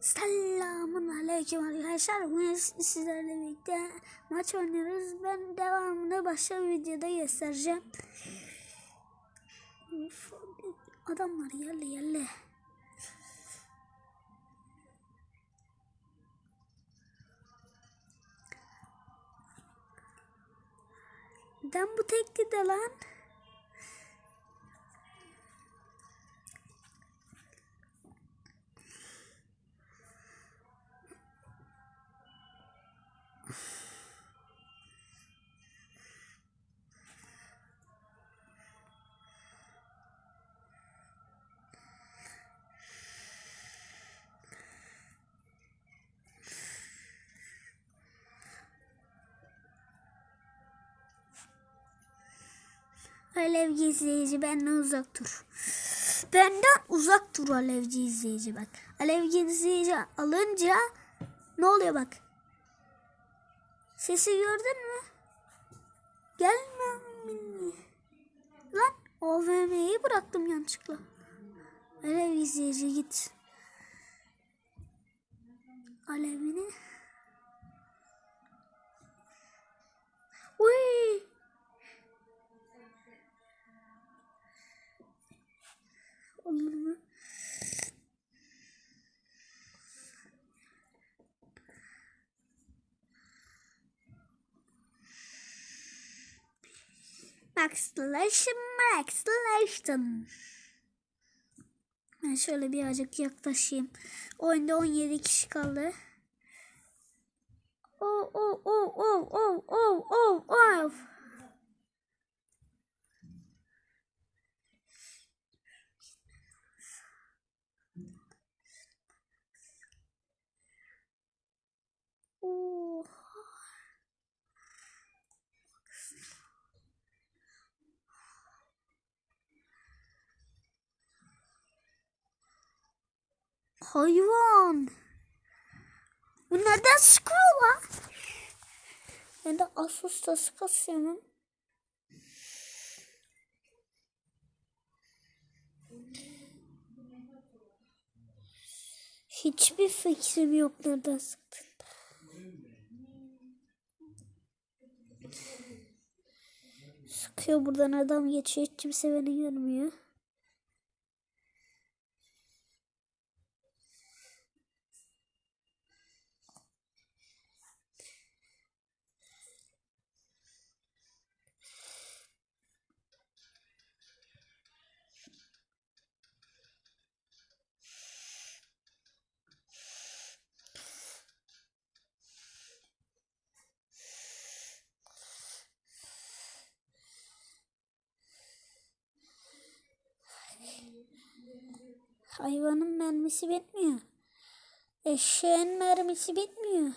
Selamun aleyküm arkadaşlar. Bugün sizlerle birlikte maç oynuyoruz. Ben devamını başka bir videoda göstereceğim. Adamlar yerli yerli. Neden bu tekti de lan? Alevci izleyici benden uzak dur. Benden uzak dur alevci izleyici bak. Alevci izleyici alınca ne oluyor bak. Sesi gördün mü? Gelme minni. Lan OVM'yi bıraktım yanlışlıkla. Alev izleyici git. Alevini. Uy. Olur mu? Maxlation, Maxlation. Ben şöyle birazcık yaklaşayım. Oyunda 17 kişi kaldı. Oh oh oh oh oh oh oh. Oh. Hayvan. Bu nereden sıkıyor lan? Ben de Asus'ta sıkasıyorum. Hiçbir fikrim yok nereden sıktın. Sıkıyor buradan adam geçiyor. Hiç kimse beni görmüyor. Hayvanın mermisi bitmiyor. Eşeğin mermisi bitmiyor.